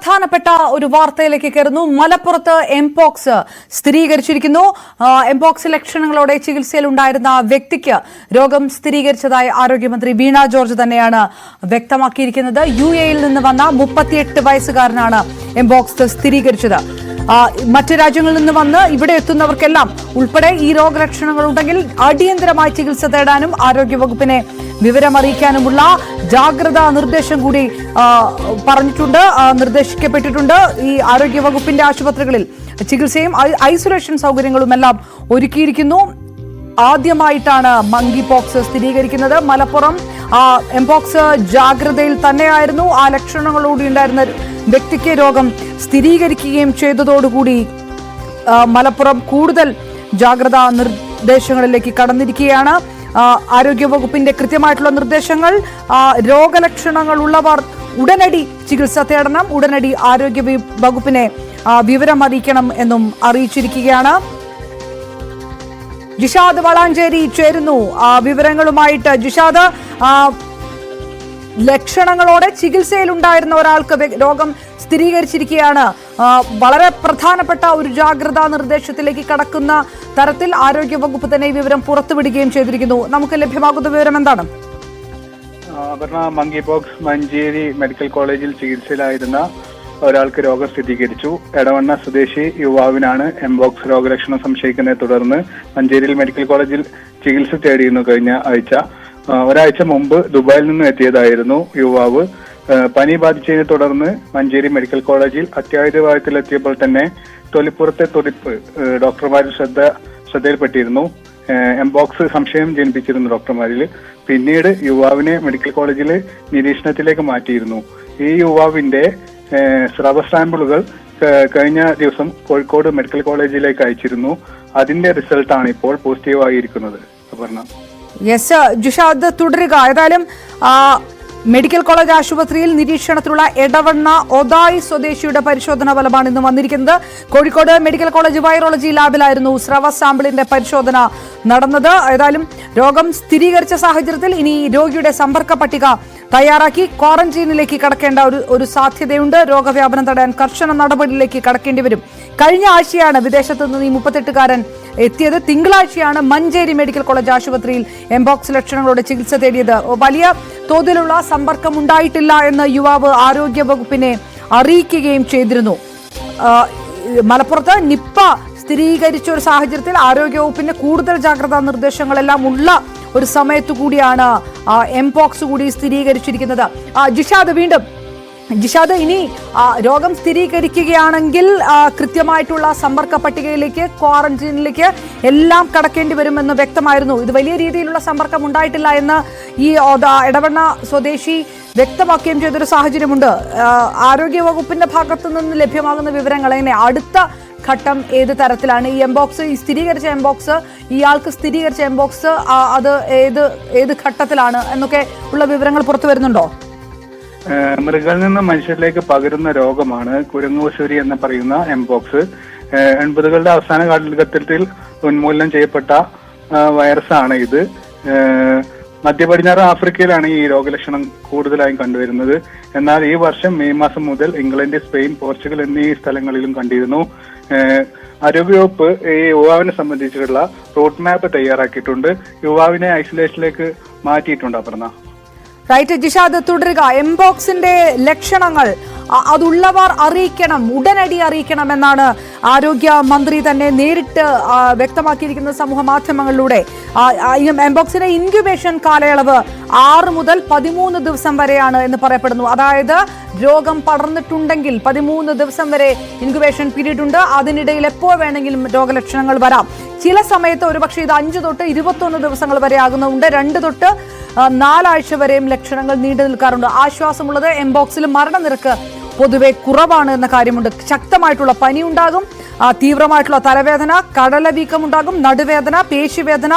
പ്രധാനപ്പെട്ട ഒരു വാർത്തയിലേക്ക് കയറുന്നു. മലപ്പുറത്ത് എംപോക്സ് സ്ഥിരീകരിച്ചിരിക്കുന്നു. എംപോക്സ് ലക്ഷണങ്ങളോടെ ചികിത്സയിലുണ്ടായിരുന്ന വ്യക്തിക്ക് രോഗം സ്ഥിരീകരിച്ചതായി ആരോഗ്യമന്ത്രി വീണ ജോർജ് തന്നെയാണ് വ്യക്തമാക്കിയിരിക്കുന്നത്. യു എയിൽ നിന്ന് വന്ന മുപ്പത്തിയെട്ട് വയസ്സുകാരനാണ് എംപോക്സ് സ്ഥിരീകരിച്ചത്. മറ്റു രാജ്യങ്ങളിൽ നിന്ന് വന്ന് ഇവിടെ എത്തുന്നവർക്കെല്ലാം ഉൾപ്പെടെ ഈ രോഗലക്ഷണങ്ങൾ ഉണ്ടെങ്കിൽ അടിയന്തരമായി ചികിത്സ തേടാനും ആരോഗ്യവകുപ്പിനെ വിവരമറിയിക്കാനുമുള്ള ജാഗ്രതാ നിർദ്ദേശം കൂടി പറഞ്ഞിട്ടുണ്ട്. ആ, നിർദ്ദേശിക്കപ്പെട്ടിട്ടുണ്ട് ഈ ആരോഗ്യവകുപ്പിന്റെ ആശുപത്രികളിൽ ചികിത്സയും ഐസൊലേഷൻ സൗകര്യങ്ങളും എല്ലാം ഒരുക്കിയിരിക്കുന്നു. ആദ്യമായിട്ടാണ് മങ്കി പോക്സ് സ്ഥിരീകരിക്കുന്നത്. മലപ്പുറം എംപോക്സ് ജാഗ്രതയിൽ തന്നെയായിരുന്നു. ആ ലക്ഷണങ്ങളോടെ ഉണ്ടായിരുന്ന വ്യക്തിക്ക് രോഗം സ്ഥിരീകരിക്കുകയും ചെയ്തതോടുകൂടി മലപ്പുറം കൂടുതൽ ജാഗ്രതാ നിർദ്ദേശങ്ങളിലേക്ക് കടന്നിരിക്കുകയാണ്. ആരോഗ്യവകുപ്പിന്റെ കൃത്യമായിട്ടുള്ള നിർദ്ദേശങ്ങൾ രോഗലക്ഷണങ്ങൾ ഉള്ളവർ ഉടനടി ചികിത്സ തേടണം. ഉടനടി ആരോഗ്യ വകുപ്പിനെ വിവരം അറിയിക്കണം എന്നും അറിയിച്ചിരിക്കുകയാണ്. ജിഷാദ് വളാഞ്ചേരി ചേരുന്നു. വിവരങ്ങളുമായിട്ട് ജിഷാദ് ലക്ഷണങ്ങളോടെ ചികിത്സയിലുണ്ടായിരുന്ന ഒരാൾക്ക് രോഗം സ്ഥിരീകരിച്ചിരിക്കുകയാണ്. വളരെ പ്രധാനപ്പെട്ട ഒരു ജാഗ്രതാ നിർദ്ദേശത്തിലേക്ക് കടക്കുന്ന തരത്തിൽ ആരോഗ്യവകുപ്പ് തന്നെ വിവരം പുറത്തുവിടുകയും ചെയ്തിരിക്കുന്നു. നമുക്ക് ലഭ്യമാകുന്ന വിവരം എന്താണ്? Aparna monkeypox Manjeri medical കോളേജിൽ ചികിത്സയിലായിരുന്ന ഒരാൾക്ക് രോഗം സ്ഥിരീകരിച്ചു. എടവണ്ണ സ്വദേശി യുവാവിനാണ് എംബോക്സ് രോഗലക്ഷണം സംശയിക്കുന്നതിനെ തുടർന്ന് മഞ്ചേരിയിൽ മെഡിക്കൽ കോളേജിൽ ചികിത്സ തേടിയിരുന്നു കഴിഞ്ഞ ആഴ്ച. ഒരാഴ്ച മുമ്പ് ദുബായിൽ നിന്നും എത്തിയതായിരുന്നു യുവാവ്. പനി ബാധിച്ചതിനെ തുടർന്ന് മഞ്ചേരി മെഡിക്കൽ കോളേജിൽ അത്യാഹിത വിഭാഗത്തിലെത്തിയപ്പോൾ തന്നെ തൊലിപ്പുറത്തെ തുടിപ്പ് ഡോക്ടർമാരുടെ ശ്രദ്ധ ശ്രദ്ധയിൽപ്പെട്ടിരുന്നു. എംബോക്സ് സംശയം ജനിപ്പിച്ചിരുന്നു ഡോക്ടർമാരിൽ പിന്നീട് യുവാവിനെ മെഡിക്കൽ കോളേജിൽ നിരീക്ഷണത്തിലേക്ക് മാറ്റിയിരുന്നു. ഈ യുവാവിന്റെ സ്രവ സാമ്പിളുകൾ കഴിഞ്ഞ ദിവസം കോഴിക്കോട് മെഡിക്കൽ കോളേജിലേക്ക് അയച്ചിരുന്നു. അതിന്റെ റിസൾട്ടാണ് ഇപ്പോൾ പോസിറ്റീവ് ആയിരിക്കുന്നത് യെസ് ജിഷാദ് തുടരുക. ഏതായാലും മെഡിക്കൽ കോളേജ് ആശുപത്രിയിൽ നിരീക്ഷണത്തിലുള്ള എടവണ്ണ ഒതായി സ്വദേശിയുടെ പരിശോധനാ ഫലമാണ് ഇന്ന് വന്നിരിക്കുന്നത്. കോഴിക്കോട് മെഡിക്കൽ കോളേജ് വൈറോളജി ലാബിലായിരുന്നു സ്രവ സാമ്പിളിന്റെ പരിശോധന നടന്നത്. ഏതായാലും രോഗം സ്ഥിരീകരിച്ച സാഹചര്യത്തിൽ ഇനി രോഗിയുടെ സമ്പർക്ക പട്ടിക തയ്യാറാക്കി ക്വാറന്റീനിലേക്ക് കടക്കേണ്ട ഒരു ഒരു സാധ്യതയുണ്ട്. രോഗവ്യാപനം തടയാൻ കർശന നടപടിയിലേക്ക് കടക്കേണ്ടി വരും. കഴിഞ്ഞ ആഴ്ചയാണ് വിദേശത്ത് നിന്ന് ഈ മുപ്പത്തെട്ടുകാരൻ എത്തിയത് തിങ്കളാഴ്ചയാണ് മഞ്ചേരി മെഡിക്കൽ കോളേജ് ആശുപത്രിയിൽ. എംബോക്സ് ലക്ഷണങ്ങളോടെ ചികിത്സ തേടിയത്. വലിയ തോതിലുള്ള സമ്പർക്കം ഉണ്ടായിട്ടില്ല എന്ന് യുവാവ് ആരോഗ്യ വകുപ്പിനെ അറിയിക്കുകയും ചെയ്തിരുന്നു. മലപ്പുറത്ത് നിപ്പ സ്ഥിരീകരിച്ച ഒരു സാഹചര്യത്തിൽ ആരോഗ്യവകുപ്പിന്റെ കൂടുതൽ ജാഗ്രതാ നിർദ്ദേശങ്ങളെല്ലാം ഉള്ള ഒരു സമയത്തു കൂടിയാണ് എംപോക്സ് കൂടി സ്ഥിരീകരിച്ചിരിക്കുന്നത്. ജിഷാദ് വീണ്ടും ജിഷാദ് ഇനി രോഗം സ്ഥിരീകരിക്കുകയാണെങ്കിൽ കൃത്യമായിട്ടുള്ള സമ്പർക്ക പട്ടികയിലേക്ക് ക്വാറന്റീനിലേക്ക് എല്ലാം കടക്കേണ്ടി വരുമെന്ന് വ്യക്തമായിരുന്നു. ഇത് വലിയ രീതിയിലുള്ള സമ്പർക്കം ഉണ്ടായിട്ടില്ല എന്ന് ഈ ഇടവണ്ണ സ്വദേശി വ്യക്തമാക്കുകയും ചെയ്തൊരു സാഹചര്യമുണ്ട്. ആരോഗ്യവകുപ്പിന്റെ ആരോഗ്യ വകുപ്പിന്റെ ഭാഗത്തു നിന്ന് ലഭ്യമാകുന്ന വിവരങ്ങൾ എങ്ങനെ? അടുത്ത ഘട്ടം ഏത് തരത്തിലാണ്? ഈ എംബോക്സ് ഈ സ്ഥിരീകരിച്ച എംബോക്സ് ഇയാൾക്ക് സ്ഥിരീകരിച്ച എംബോക്സ് അത് ഏത് ഏത് ഘട്ടത്തിലാണ് എന്നൊക്കെ ഉള്ള വിവരങ്ങൾ പുറത്തു വരുന്നുണ്ടോ? മൃഗങ്ങളിൽ നിന്ന് മനുഷ്യരിലേക്ക് പകരുന്ന രോഗമാണ് കുരങ്ങുവശൂരി എന്ന് പറയുന്ന എംപോക്സ് എൺപതുകളുടെ അവസാന കാലഘട്ടത്തിൽ ഉന്മൂലനം ചെയ്യപ്പെട്ട വൈറസാണ് ഇത്. മധ്യ പടിഞ്ഞാറ് ആഫ്രിക്കയിലാണ് ഈ രോഗലക്ഷണം കൂടുതലായും കണ്ടുവരുന്നത്. എന്നാൽ ഈ വർഷം മെയ് മാസം മുതൽ ഇംഗ്ലണ്ട് സ്പെയിൻ പോർച്ചുഗൽ എന്നീ സ്ഥലങ്ങളിലും കണ്ടിരുന്നു. ആരോഗ്യവകുപ്പ് ഈ യുവാവിനെ സംബന്ധിച്ചിട്ടുള്ള റോഡ് മാപ്പ് തയ്യാറാക്കിയിട്ടുണ്ട്. യുവാവിനെ ഐസൊലേഷനിലേക്ക് മാറ്റിയിട്ടുണ്ട് അപർണ. റൈറ്റ് ജിഷാദ് തുടരുക. എംബോക്സിന്റെ ലക്ഷണങ്ങൾ അതുള്ളവർ അറിയിക്കണം ഉടനടി അറിയിക്കണം എന്നാണ് ആരോഗ്യ മന്ത്രി തന്നെ നേരിട്ട് വ്യക്തമാക്കിയിരിക്കുന്ന സമൂഹ മാധ്യമങ്ങളിലൂടെ. എംബോക്സിന്റെ ഇൻക്യുബേഷൻ കാലയളവ് ആറ് മുതൽ പതിമൂന്ന് ദിവസം വരെയാണ് എന്ന് പറയപ്പെടുന്നു. അതായത് രോഗം പടർന്നിട്ടുണ്ടെങ്കിൽ പതിമൂന്ന് ദിവസം വരെ ഇൻക്യുബേഷൻ പീരീഡ് ഉണ്ട്. അതിനിടയിൽ എപ്പോൾ വേണമെങ്കിലും രോഗലക്ഷണങ്ങൾ വരാം. ചില സമയത്ത് ഒരുപക്ഷെ ഇത് അഞ്ച് തൊട്ട് ഇരുപത്തൊന്ന് ദിവസങ്ങൾ വരെ ആകുന്നുണ്ട്. രണ്ട് തൊട്ട് നാലാഴ്ച വരെയും ലക്ഷണങ്ങൾ നീണ്ടു നിൽക്കാറുണ്ട്. ആശ്വാസമുള്ളത് എംബോക്സിൽ മരണനിരക്ക് പൊതുവെ കുറവാണ് എന്ന കാര്യമുണ്ട്. ശക്തമായിട്ടുള്ള പനി ഉണ്ടാകും തീവ്രമായിട്ടുള്ള തലവേദന കടലവീക്കം ഉണ്ടാകും നടുവേദന പേശിവേദന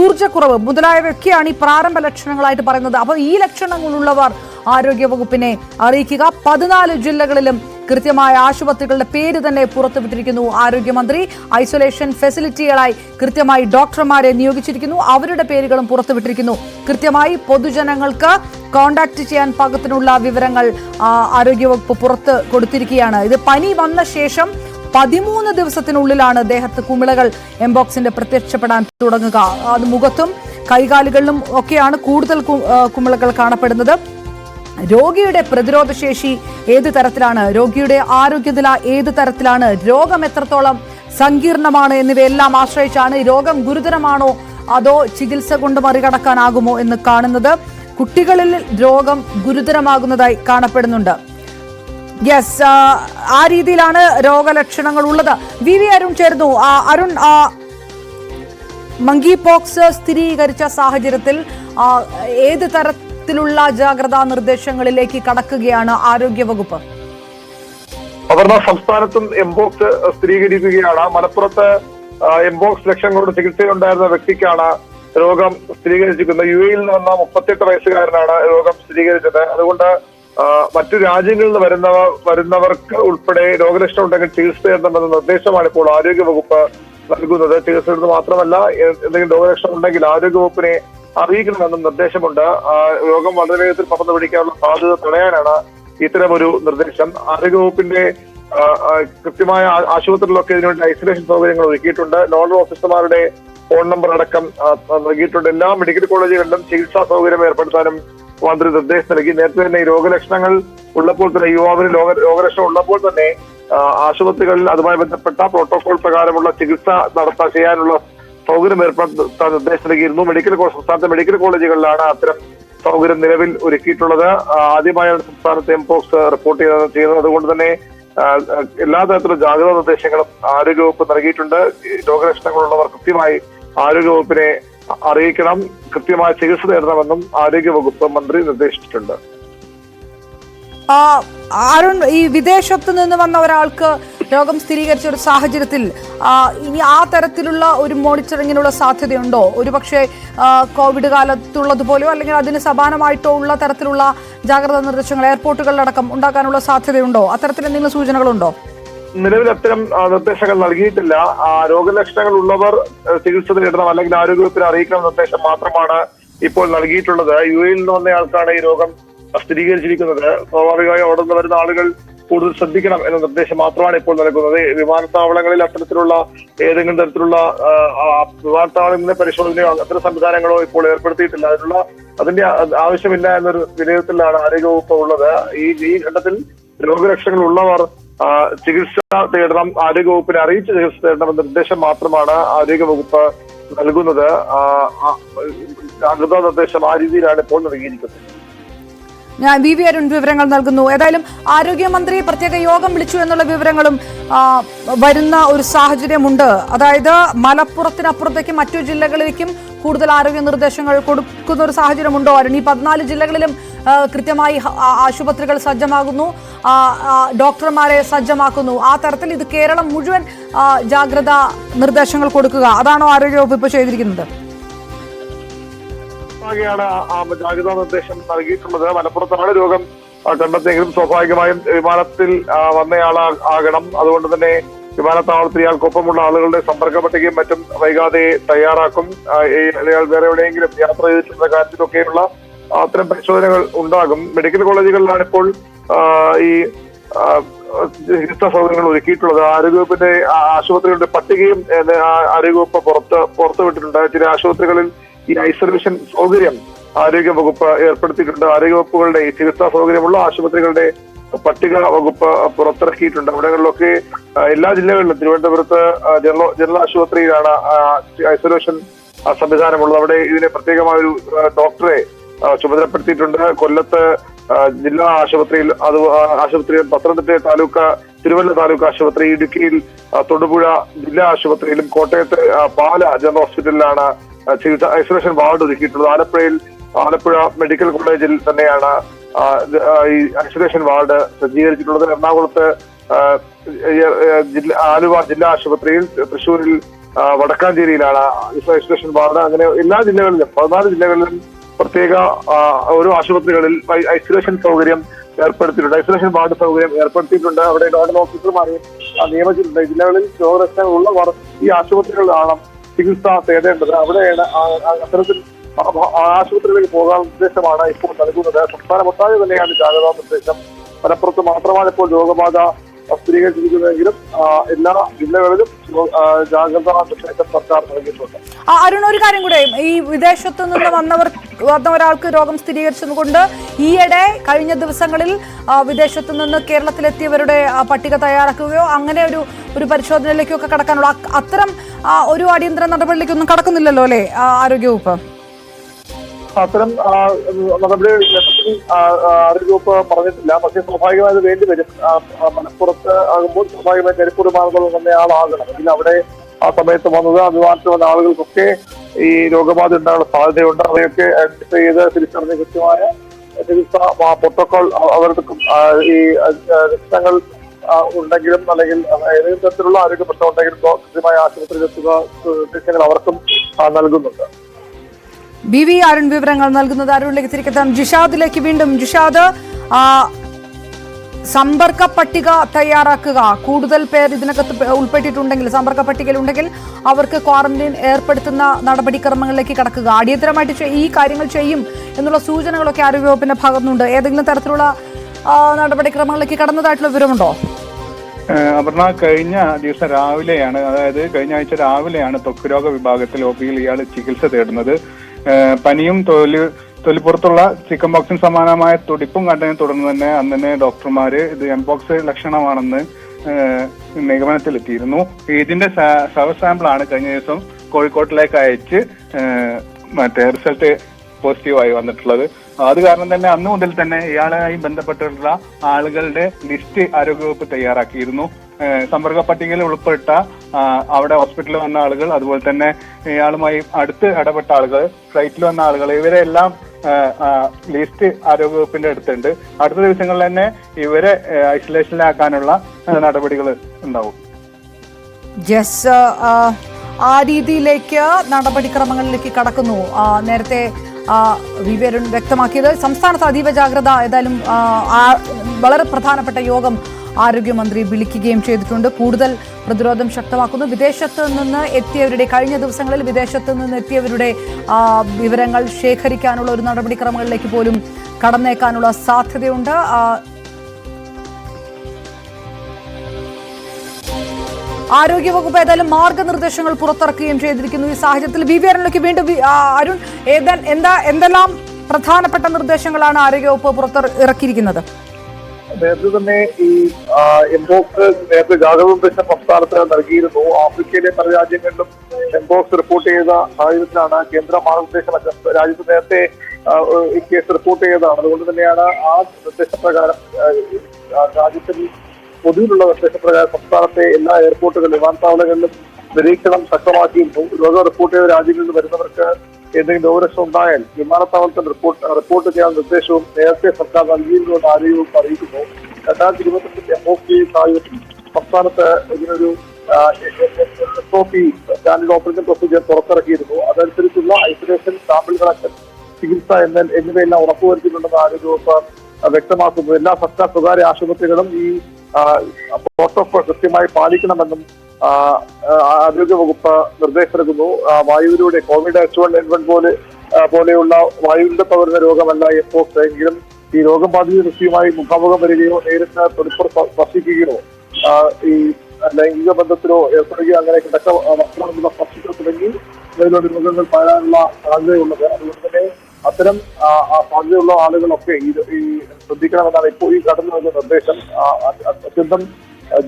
ഊർജക്കുറവ് മുതലായവയൊക്കെയാണ് ഈ പ്രാരംഭ ലക്ഷണങ്ങളായിട്ട് പറയുന്നത്. അപ്പോൾ ഈ ലക്ഷണങ്ങളുള്ളവർ ആരോഗ്യവകുപ്പിനെ അറിയിക്കുക. പതിനാല് ജില്ലകളിലും കൃത്യമായ ആശുപത്രികളുടെ പേര് തന്നെ പുറത്തുവിട്ടിരിക്കുന്നു. ആരോഗ്യമന്ത്രി ഐസൊലേഷൻ ഫെസിലിറ്റികളായി കൃത്യമായി ഡോക്ടർമാരെ നിയോഗിച്ചിരിക്കുന്നു. അവരുടെ പേരുകളും പുറത്തുവിട്ടിരിക്കുന്നു. കൃത്യമായി പൊതുജനങ്ങൾക്ക് കോണ്ടാക്ട് ചെയ്യാൻ പാകത്തിനുള്ള വിവരങ്ങൾ ആരോഗ്യവകുപ്പ് പുറത്ത് കൊടുത്തിരിക്കുകയാണ്. ഇത് പനി വന്ന ശേഷം പതിമൂന്ന് ദിവസത്തിനുള്ളിലാണ് ദേഹത്ത് കുമിളകൾ എംബോക്സിന്റെ പ്രത്യക്ഷപ്പെടാൻ തുടങ്ങുക. അത് മുഖത്തും കൈകാലുകളിലും ഒക്കെയാണ് കൂടുതൽ കുമിളകൾ കാണപ്പെടുന്നത്. രോഗിയുടെ പ്രതിരോധ ശേഷി ഏത് തരത്തിലാണ്? രോഗിയുടെ ആരോഗ്യനില ഏത് തരത്തിലാണ്? രോഗം എത്രത്തോളം സങ്കീർണമാണ് എന്നിവയെല്ലാം ആശ്രയിച്ചാണ് രോഗം ഗുരുതരമാണോ അതോ ചികിത്സ കൊണ്ട് മറികടക്കാനാകുമോ എന്ന് കാണുന്നത് കുട്ടികളിൽ രോഗം ഗുരുതരമാകുന്നതായി കാണപ്പെടുന്നുണ്ട്. യെസ് ആ രീതിയിലാണ് രോഗലക്ഷണങ്ങൾ ഉള്ളത്. വി വി അരുൺ ചേർന്നു അരുൺ മങ്കി പോക്സ് സ്ഥിരീകരിച്ച സാഹചര്യത്തിൽ ഏത് ഏത് തരത്തിലുള്ള ജാഗ്രതാ നിർദ്ദേശങ്ങളിലേക്ക് കടക്കുകയാണ് ആരോഗ്യവകുപ്പ് അപർണ സംസ്ഥാനത്തും എംബോക്സ് സ്ഥിരീകരിക്കുകയാണ്. മലപ്പുറത്ത് എംബോക്സ് ലക്ഷം കൊണ്ട് ചികിത്സയിലുണ്ടായിരുന്ന വ്യക്തിക്കാണ് രോഗം സ്ഥിരീകരിച്ചിരിക്കുന്നത്. യു എയിൽ നിന്ന് വന്ന മുപ്പത്തെട്ട് വയസ്സുകാരനാണ് രോഗം സ്ഥിരീകരിച്ചത്. അതുകൊണ്ട് മറ്റു രാജ്യങ്ങളിൽ നിന്ന് വരുന്നവർ വരുന്നവർക്ക് ഉൾപ്പെടെ രോഗലക്ഷണം ഉണ്ടെങ്കിൽ ചികിത്സ തരണമെന്ന നിർദ്ദേശമാണ് ഇപ്പോൾ ആരോഗ്യവകുപ്പ് നൽകുന്നത്. ചികിത്സ മാത്രമല്ല എന്തെങ്കിലും രോഗലക്ഷണം ഉണ്ടെങ്കിൽ ആരോഗ്യവകുപ്പിനെ അറിയിക്കണമെന്നും നിർദ്ദേശമുണ്ട്. രോഗം വളരെ വേഗത്തിൽ പറന്നു പിടിക്കാനുള്ള സാധ്യത തടയാനാണ് ഇത്തരമൊരു നിർദ്ദേശം. ആരോഗ്യവകുപ്പിന്റെ കൃത്യമായ ആശുപത്രികളിലൊക്കെ ഇതിനുവേണ്ടി ഐസൊലേഷൻ സൗകര്യങ്ങൾ ഒരുക്കിയിട്ടുണ്ട്. നോഡൽ ഓഫീസർമാരുടെ ഫോൺ നമ്പർ അടക്കം നൽകിയിട്ടുണ്ട്. എല്ലാ മെഡിക്കൽ കോളേജുകളിലും ചികിത്സാ സൗകര്യം ഏർപ്പെടുത്താനും മന്ത്രി നിർദ്ദേശം നൽകി. നേരത്തെ തന്നെ രോഗലക്ഷണങ്ങൾ ഉള്ളപ്പോൾ തന്നെ യുവാവിന് രോഗ രോഗലക്ഷണം ഉള്ളപ്പോൾ തന്നെ ആശുപത്രികളിൽ അതുമായി ബന്ധപ്പെട്ട പ്രോട്ടോകോൾ പ്രകാരമുള്ള ചികിത്സ നടത്താൻ ചെയ്യാനുള്ള സൗകര്യം ഏർപ്പെടുത്താൻ നിർദ്ദേശം നൽകിയിരുന്നു. മെഡിക്കൽ സംസ്ഥാനത്തെ മെഡിക്കൽ കോളേജുകളിലാണ് അത്തരം സൗകര്യം നിലവിൽ ഒരുക്കിയിട്ടുള്ളത്. ആദ്യമായാണ് സംസ്ഥാനത്ത് എംപോക്സ് റിപ്പോർട്ട് ചെയ്യുന്നത്. അതുകൊണ്ട് തന്നെ എല്ലാ തരത്തിലുള്ള ജാഗ്രതാ നിർദ്ദേശങ്ങളും ആരോഗ്യവകുപ്പ് നൽകിയിട്ടുണ്ട്. രോഗലക്ഷണങ്ങളുള്ളവർ കൃത്യമായി ആരോഗ്യവകുപ്പിനെ അറിയിക്കണം. കൃത്യമായ ചികിത്സ നേടണമെന്നും ആരോഗ്യവകുപ്പ് മന്ത്രി നിർദ്ദേശിച്ചിട്ടുണ്ട്. അരുൺ ഈ വിദേശത്ത് നിന്ന് വന്ന ഒരാൾക്ക് രോഗം സ്ഥിരീകരിച്ച ഒരു സാഹചര്യത്തിൽ ഇനി ആ തരത്തിലുള്ള ഒരു മോണിറ്ററിങ്ങിനുള്ള സാധ്യതയുണ്ടോ? ഒരുപക്ഷെ പക്ഷേ കോവിഡ് കാലത്തുള്ളതുപോലെയോ അല്ലെങ്കിൽ അതിന് സമാനമായിട്ടോ ഉള്ള തരത്തിലുള്ള ജാഗ്രതാ നിർദ്ദേശങ്ങൾ എയർപോർട്ടുകളിലടക്കം ഉണ്ടാക്കാനുള്ള സാധ്യതയുണ്ടോ? അത്തരത്തിൽ എന്തെങ്കിലും സൂചനകളുണ്ടോ? നിലവിൽ അത്തരം നിർദ്ദേശങ്ങൾ നൽകിയിട്ടില്ല. രോഗലക്ഷണങ്ങൾ ഉള്ളവർ ചികിത്സ നേടണം അല്ലെങ്കിൽ ആരോഗ്യവകുപ്പിനെ അറിയിക്കണം നിർദ്ദേശം മാത്രമാണ് ഇപ്പോൾ നൽകിയിട്ടുള്ളത്. യു എയിൽ നിന്ന് വന്നയാൾക്കാണ് ഈ രോഗം സ്ഥിരീകരിച്ചിരിക്കുന്നത്. സ്വാഭാവികമായി അവിടെ നിന്ന് വരുന്ന ആളുകൾ കൂടുതൽ ശ്രദ്ധിക്കണം എന്ന നിർദ്ദേശം മാത്രമാണ് ഇപ്പോൾ നൽകുന്നത്. വിമാനത്താവളങ്ങളിൽ അത്തരത്തിലുള്ള ഏതെങ്കിലും തരത്തിലുള്ള വിമാനത്താവളങ്ങളിലെ പരിശോധനയോ അത്തരം സംവിധാനങ്ങളോ ഇപ്പോൾ ഏർപ്പെടുത്തിയിട്ടില്ല. അതിനുള്ള അതിന്റെ ആവശ്യമില്ല എന്നൊരു വിലയിരുത്തലാണ് ആരോഗ്യവകുപ്പ് ഉള്ളത്. ഈ ഈ ഘട്ടത്തിൽ രോഗലക്ഷണങ്ങൾ ഉള്ളവർ ചികിത്സ തേടണം ആരോഗ്യവകുപ്പിനെ അറിയിച്ച് ചികിത്സ തേടണം എന്ന നിർദ്ദേശം മാത്രമാണ് ആരോഗ്യവകുപ്പ് നൽകുന്നത്. ജാഗ്രതാ നിർദ്ദേശം ആ രീതിയിലാണ് ഇപ്പോൾ നൽകിയിരിക്കുന്നത്. വി വി അരുൺ വിവരങ്ങൾ നൽകുന്നു. ഏതായാലും ആരോഗ്യമന്ത്രി പ്രത്യേക യോഗം വിളിച്ചു എന്നുള്ള വിവരങ്ങളും വരുന്ന ഒരു സാഹചര്യമുണ്ട്. അതായത് മലപ്പുറത്തിനപ്പുറത്തേക്ക് മറ്റു ജില്ലകളിലേക്കും കൂടുതൽ ആരോഗ്യ നിർദ്ദേശങ്ങൾ കൊടുക്കുന്ന ഒരു സാഹചര്യമുണ്ടോ? അരുൺ ഈ പതിനാല് ജില്ലകളിലും കൃത്യമായി ആശുപത്രികൾ സജ്ജമാകുന്നു ഡോക്ടർമാരെ സജ്ജമാക്കുന്നു. ആ തരത്തിൽ ഇത് കേരളം മുഴുവൻ ജാഗ്രത നിർദ്ദേശങ്ങൾ കൊടുക്കുക. അതാണോ ആരോഗ്യവകുപ്പ് ഇപ്പോൾ ചെയ്തിരിക്കുന്നത്? ആകെയാണ് ജാഗ്രതാ നിർദ്ദേശം നൽകിയിട്ടുള്ളത്. മലപ്പുറത്താണ് രോഗം കണ്ടെത്തിയെങ്കിലും സ്വാഭാവികമായും വിമാനത്തിൽ വന്നയാൾ ആകണം. അതുകൊണ്ട് തന്നെ വിമാനത്താവളത്തിൽ ഇയാൾക്കൊപ്പമുള്ള ആളുകളുടെ സമ്പർക്ക പട്ടികയും മറ്റും വൈകാതെ തയ്യാറാക്കും. ഇയാൾ വേറെ എവിടെയെങ്കിലും യാത്ര ചെയ്തിട്ടുള്ള കാര്യത്തിലൊക്കെയുള്ള അത്തരം പരിശോധനകൾ ഉണ്ടാകും. മെഡിക്കൽ കോളേജുകളിലാണ് ഇപ്പോൾ ഈ ചികിത്സ സൗകര്യങ്ങൾ ഒരുക്കിയിട്ടുള്ളത്. ആരോഗ്യവകുപ്പിന്റെ ആശുപത്രികളുടെ പട്ടികയും ആരോഗ്യവകുപ്പ് പുറത്ത് പുറത്തുവിട്ടിട്ടുണ്ട്. ചില ആശുപത്രികളിൽ ഈ ഐസൊലേഷൻ സൗകര്യം ആരോഗ്യ വകുപ്പ് ഏർപ്പെടുത്തിയിട്ടുണ്ട്. ആരോഗ്യ വകുപ്പുകളുടെ ഈ ചികിത്സാ സൗകര്യമുള്ള ആശുപത്രികളുടെ പട്ടിക വകുപ്പ് പുറത്തിറക്കിയിട്ടുണ്ട്. അവിടങ്ങളിലൊക്കെ എല്ലാ ജില്ലകളിലും തിരുവനന്തപുരത്ത് ജനറൽ ജനറൽ ആശുപത്രിയിലാണ് ഐസൊലേഷൻ സംവിധാനമുള്ളത്. അവിടെ ഇതിനെ പ്രത്യേകമായ ഒരു ഡോക്ടറെ ചുമതലപ്പെടുത്തിയിട്ടുണ്ട്. കൊല്ലത്ത് ജില്ലാ ആശുപത്രിയിൽ അത് ആശുപത്രിയിൽ പത്തനംതിട്ട താലൂക്ക് തിരുവല്ല താലൂക്ക് ആശുപത്രി ഇടുക്കിയിൽ തൊടുപുഴ ജില്ലാ ആശുപത്രിയിലും കോട്ടയത്ത് പാല ജനറൽ ഹോസ്പിറ്റലിലാണ് ചികിത്സ ഐസൊലേഷൻ വാർഡ് ഒരുക്കിയിട്ടുള്ളത്. ആലപ്പുഴയിൽ ആലപ്പുഴ മെഡിക്കൽ കോളേജിൽ തന്നെയാണ് ഈ ഐസൊലേഷൻ വാർഡ് സജ്ജീകരിച്ചിട്ടുള്ളത്. എറണാകുളത്ത് ആലുവ ജില്ലാ ആശുപത്രിയിൽ തൃശ്ശൂരിൽ വടക്കാഞ്ചേരിയിലാണ് ഐസൊലേഷൻ വാർഡ്. അങ്ങനെ എല്ലാ ജില്ലകളിലും പതിനാല് ജില്ലകളിലും പ്രത്യേക ഓരോ ആശുപത്രികളിൽ ഐസൊലേഷൻ സൗകര്യം ഏർപ്പെടുത്തിയിട്ടുണ്ട്. ഐസൊലേഷൻ വാർഡ് സൗകര്യം ഏർപ്പെടുത്തിയിട്ടുണ്ട്. അവിടെ നോഡൽ ഓഫീസർമാരെയും നിയമിച്ചിട്ടുണ്ട്. ജില്ലകളിൽ രോഗലക്ഷണങ്ങൾ ഉള്ളവർ ഈ ആശുപത്രികളിലാണ് ചികിത്സ തേടേണ്ടത് അവിടെയാണ് അത്തരത്തിൽ ആശുപത്രിയിലേക്ക് പോകാൻ നിർദ്ദേശമാണ് ഇപ്പോൾ നൽകുന്നത്. സംസ്ഥാനമൊട്ടാകെ തന്നെയാണ് ജാഗ്രതാ നിർദ്ദേശം. മലപ്പുറത്ത് മാത്രമാണ് ഇപ്പോൾ രോഗബാധ സർക്കാർ അരുൺ ഒരു കാര്യം കൂടെ ഈ വിദേശത്തു നിന്ന് വന്നവർ വന്ന ഒരാൾക്ക് രോഗം സ്ഥിരീകരിച്ചതുകൊണ്ട് ഈയിടെ കഴിഞ്ഞ ദിവസങ്ങളിൽ വിദേശത്തു നിന്ന് കേരളത്തിലെത്തിയവരുടെ പട്ടിക തയ്യാറാക്കുകയോ അങ്ങനെ ഒരു ഒരു പരിശോധനയിലേക്കൊക്കെ കടക്കാനുള്ള അത്തരം ഒരു അടിയന്തര നടപടിയിലേക്കൊന്നും കടക്കുന്നില്ലല്ലോ അല്ലേ ആരോഗ്യവകുപ്പ്? അത്തരം നടപടി ഘട്ടത്തിൽ ആ, ഗ്രൂപ്പ് പറഞ്ഞിട്ടില്ല. പക്ഷേ സ്വാഭാവികമായത് വേണ്ടി വരും. മലപ്പുറത്ത് ആകുമ്പോൾ സ്വാഭാവികമായി കരിപ്പൂർ മാർഗം തന്നെ ആളാകണം അല്ലെങ്കിൽ അവിടെ ആ സമയത്ത് വന്നത് അഭിമാനത്തിൽ വന്ന ആളുകൾക്കൊക്കെ ഈ രോഗബാധ ഉണ്ടാകാനുള്ള സാധ്യതയുണ്ട്. അവയൊക്കെ ഐഡന്റിഫൈ ചെയ്ത് തിരിച്ചറിഞ്ഞ് കൃത്യമായ ചികിത്സ പ്രോട്ടോകോൾ അവർക്ക് ഈ ലക്ഷണങ്ങൾ ഉണ്ടെങ്കിലും അല്ലെങ്കിൽ ഏതെങ്കിലും തരത്തിലുള്ള ആരോഗ്യ പ്രശ്നം ഉണ്ടെങ്കിലും കൃത്യമായ ആശുപത്രിയിലെത്തുക നിർദ്ദേശങ്ങൾ അവർക്കും നൽകുന്നുണ്ട്. ബി വി അരുൺ വിവരങ്ങൾ നൽകുന്നത് അരുണിലേക്ക് തിരിക്കെത്താം ജിഷാദിലേക്ക് വീണ്ടും. ജിഷാദ് സമ്പർക്ക പട്ടിക തയ്യാറാക്കുക. കൂടുതൽ പേർ ഇതിനകത്ത് ഉൾപ്പെട്ടിട്ടുണ്ടെങ്കിൽ സമ്പർക്ക പട്ടികയിൽ ഉണ്ടെങ്കിൽ അവർക്ക് ക്വാറന്റൈൻ ഏർപ്പെടുത്തുന്ന നടപടിക്രമങ്ങളിലേക്ക് കടക്കുക. അടിയന്തരമായിട്ട് ഈ കാര്യങ്ങൾ ചെയ്യും എന്നുള്ള സൂചനകളൊക്കെ ആരോഗ്യവകുപ്പിന്റെ ഭാഗത്തുനിന്നുണ്ട്. ഏതെങ്കിലും തരത്തിലുള്ള നടപടിക്രമങ്ങളിലേക്ക് കടന്നതായിട്ടുള്ള വിവരമുണ്ടോ? അപർണ കഴിഞ്ഞ ദിവസം രാവിലെയാണ് അതായത് കഴിഞ്ഞ ആഴ്ച രാവിലെയാണ് ത്വക്ക് രോഗ വിഭാഗത്തിൽ ഒ പിയിൽ ഇയാൾ ചികിത്സ തേടുന്നത്. പനിയും തൊലി തൊലിപ്പുറത്തുള്ള ചിക്കൻ ബോക്സിന് സമാനമായ തുടിപ്പും കണ്ടതിനെ തുടർന്ന് തന്നെ അന്ന് ഡോക്ടർമാര് ഇത് എംപോക്സ് ലക്ഷണമാണെന്ന് നിഗമനത്തിലെത്തിയിരുന്നു. ഇതിന്റെ സവ സാമ്പിളാണ് കഴിഞ്ഞ ദിവസം കോഴിക്കോട്ടിലേക്ക് അയച്ച് മറ്റേ റിസൾട്ട് പോസിറ്റീവായി വന്നിട്ടുള്ളത്. അത് കാരണം തന്നെ അന്ന് മുതൽ തന്നെ ഇയാളുമായി ബന്ധപ്പെട്ടിട്ടുള്ള ആളുകളുടെ ലിസ്റ്റ് ആരോഗ്യവകുപ്പ് തയ്യാറാക്കിയിരുന്നു. സമ്പർക്ക പട്ടികയിൽ ഉൾപ്പെട്ട അവിടെ ഹോസ്പിറ്റലിൽ വന്ന ആളുകൾ അതുപോലെ തന്നെ ഇയാളുമായി അടുത്ത് ഇടപെട്ട ആളുകൾ ഫ്ലൈറ്റിൽ വന്ന ആളുകൾ ഇവരെല്ലാം ലിസ്റ്റ് ആരോഗ്യവകുപ്പിന്റെ അടുത്തുണ്ട്. അടുത്ത ദിവസങ്ങളിൽ തന്നെ ഇവരെ ഐസൊലേഷനിലാക്കാനുള്ള നടപടികൾ ഉണ്ടാവും. ആ, രീതിയിലേക്ക് നടപടിക്രമങ്ങളിലേക്ക് കടക്കുന്നു. നേരത്തെ വിവരൻ വ്യക്തമാക്കിയത്. സംസ്ഥാനത്ത് അതീവ ജാഗ്രത ഏതായാലും വളരെ പ്രധാനപ്പെട്ട യോഗം ആരോഗ്യമന്ത്രി വിളിക്കുകയും ചെയ്തിട്ടുണ്ട്. കൂടുതൽ പ്രതിരോധം ശക്തമാക്കുന്നു. വിദേശത്ത് നിന്ന് എത്തിയവരുടെ കഴിഞ്ഞ ദിവസങ്ങളിൽ വിദേശത്ത് നിന്ന് എത്തിയവരുടെ വിവരങ്ങൾ ശേഖരിക്കാനുള്ള ഒരു നടപടിക്രമങ്ങളിലേക്ക് പോലും കടന്നേക്കാനുള്ള സാധ്യതയുണ്ട്. ആരോഗ്യവകുപ്പ് ഏതായാലും മാർഗനിർദ്ദേശങ്ങൾ പുറത്തിറക്കുകയും ചെയ്തിരിക്കുന്നു. ഈ സാഹചര്യത്തിൽ വി വി അരുണിലേക്ക് വീണ്ടും അരുൺ എന്താ എന്തെല്ലാം പ്രധാനപ്പെട്ട നിർദ്ദേശങ്ങളാണ് ആരോഗ്യവകുപ്പ് പുറത്ത് ഇറക്കിയിരിക്കുന്നത്? നേരത്തെ തന്നെ ഈ എംബോക്സ് നേരത്തെ ജാഗ്രത നിർദ്ദേശം സംസ്ഥാനത്ത് നൽകിയിരുന്നു. ആഫ്രിക്കയിലെ പല രാജ്യങ്ങളിലും എംബോക്സ് റിപ്പോർട്ട് ചെയ്ത സാഹചര്യത്തിലാണ് കേന്ദ്ര മാർഗനിർദ്ദേശം രാജ്യത്ത് നേരത്തെ ഈ കേസ് റിപ്പോർട്ട് ചെയ്തതാണ്. അതുകൊണ്ട് തന്നെയാണ് ആ നിർദ്ദേശപ്രകാരം രാജ്യത്തിൽ പൊതുവിലുള്ള നിർദ്ദേശപ്രകാരം സംസ്ഥാനത്തെ എല്ലാ എയർപോർട്ടുകളിലും വിമാനത്താവളങ്ങളിലും നിരീക്ഷണം ശക്തമാക്കിയിരുന്നു. രോഗം റിപ്പോർട്ട് ചെയ്ത രാജ്യങ്ങളിൽ വരുന്നവർക്ക് എന്തെങ്കിലും രോഗലക്ഷണം ഉണ്ടായാൽ വിമാനത്താവളത്തിൽ റിപ്പോർട്ട് റിപ്പോർട്ട് ചെയ്യാൻ നിർദ്ദേശവും നേരത്തെ സർക്കാർ നൽകിയിരുന്നുവെന്ന് ആരോഗ്യവും അറിയിക്കുന്നു. രണ്ടായിരത്തി ഇരുപത്തിരണ്ടിന്റെ എം ഒ പി സാഹചര്യത്തിൽ സംസ്ഥാനത്ത് ഇതിനൊരു S O P standard operation procedure പുറത്തിറക്കിയിരുന്നു. അതനുസരിച്ചുള്ള ഐസൊലേഷൻ സാമ്പിൾ കളക്ഷൻ ചികിത്സ എന്ന എന്നിവയെല്ലാം ഉറപ്പുവരുത്തിയിട്ടുണ്ടെന്ന് ആരോഗ്യവകുപ്പ് വകുപ്പ് വ്യക്തമാക്കുന്നു. എല്ലാ സർക്കാർ സ്വകാര്യ ആശുപത്രികളും ഈ പ്രോട്ടോകോൾ കൃത്യമായി പാലിക്കണമെന്നും ആ, വകുപ്പ് നിർദ്ദേശമെടുക്കുന്നു വായുവിലൂടെ covid H one N one പോലെ പോലെയുള്ള വായുവിലൂടെ പകരുന്ന രോഗമല്ല എപ്പോ എങ്കിലും ഈ രോഗം ബാധിത വ്യക്തിയുമായി മുഖാമുഖം വരികയോ നേരിട്ട് തൊലിപ്പുറ സ്പർശിക്കുകയോ ഈ ലൈംഗിക ബന്ധത്തിലോ ഏർപ്പെടുകയോ അങ്ങനെ കിടക്ക വസ്ത്രമുള്ള സ്പർശിക്കോ തുടങ്ങി ഇതിലുള്ള രോഗങ്ങൾ പകരാനുള്ള സാധ്യതയുള്ളത്. അതുകൊണ്ട് തന്നെ അത്തരം സാധ്യതയുള്ള ആളുകളൊക്കെ ഈ ശ്രദ്ധിക്കണമെന്നാണ് ഇപ്പോൾ ഈ കടന്നു നിർദ്ദേശം. അത്യന്തം